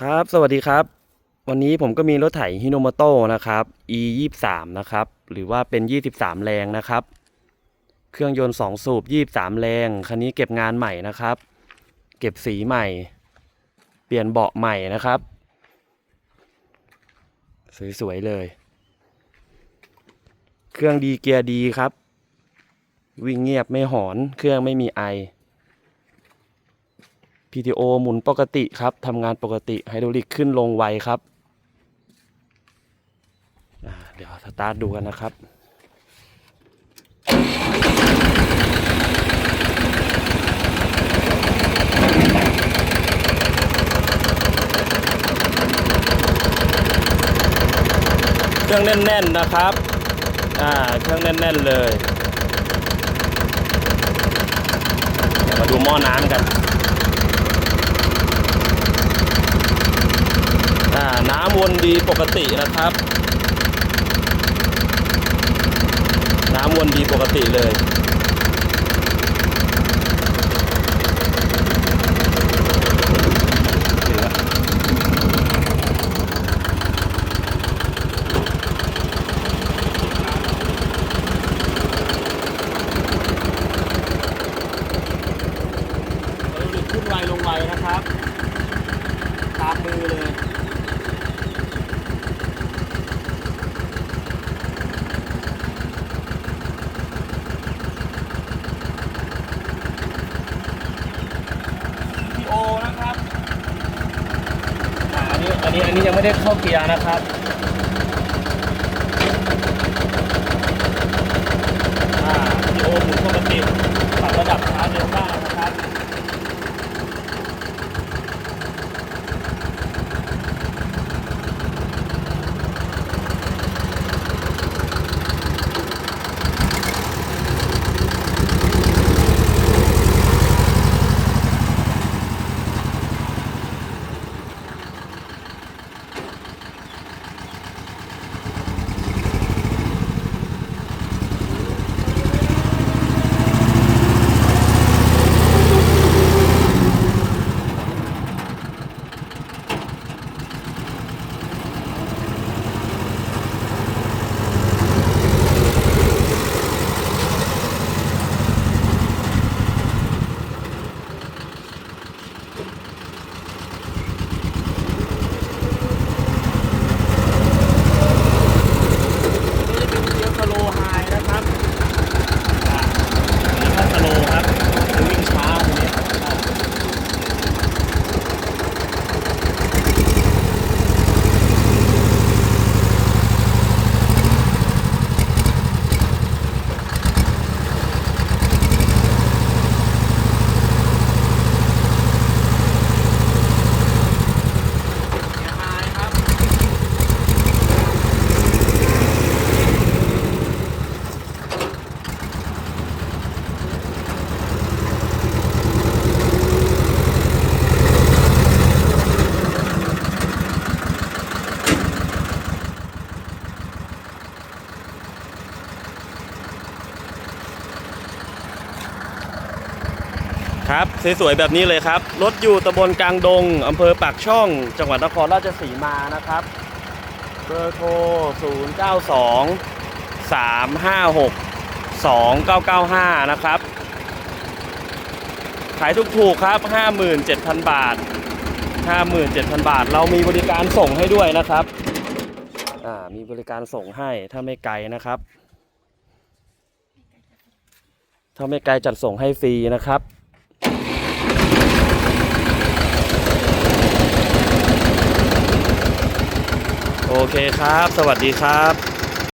ครับ สวัสดีครับ วันนี้ผมก็มีรถไถฮิโนมโตนะครับ e 2 3นะครับ หรือว่าเป็น 23 แรงนะครับ เครื่องยนต์ 2 สูบ 23 แรง คันนี้เก็บงานใหม่นะครับ เก็บสีใหม่ เปลี่ยนเบาะใหม่นะครับ สวยๆเลย เครื่องดีเกียร์ดีครับ วิ่งเงียบไม่หอน เครื่องไม่มีไอ PTO หมุนปกติครับทำงานปกติไฮดรอลิกขึ้นลงไวครับเดี๋ยวสตาร์ทดูกันนะครับเครื่องแน่นๆนะครับ อ่า เครื่องแน่นๆเลย เดี๋ยวมาดูหม้อน้ำกัน อ่า น้ำวนดีปกตินะครับ น้ำวนดีปกติเลย ถึงแล้วขึ้นไวลงไวนะครับ ตามมือเลย พีโอนะครับอ่าอั นนี้อันนี้อันนี้ยังไม่ได้เข้าเกียร์นะครับอ่าพีโอหมุนปกติปรับระดับช้าเร็วได้นะครับ นี่จะเป็นเกียร์สโลว์ไฮนะครับอ่าอันนี้ถ้าสโลว์ครับจะวิ่งช้าตรงนี้อ่าเกียร์ไฮครับ ครับสวยๆแบบนี้เลยครับ รถอยู่ตำบลกลางดงอำเภอปากช่อง จังหวัดนครราชสีมานะครับ เบอร์โทร 0 9 2 3 5 6 2 9 9 5 นะครับ ขายถูกๆครับ 57,000 บาท 57,000 บาท เรามีบริการส่งให้ด้วยนะครับมีบริการส่งให้ถ้าไม่ไกลนะครับ ถ้าไม่ไกลจัดส่งให้ฟรีนะครับ เคครับ สวัสดีครับ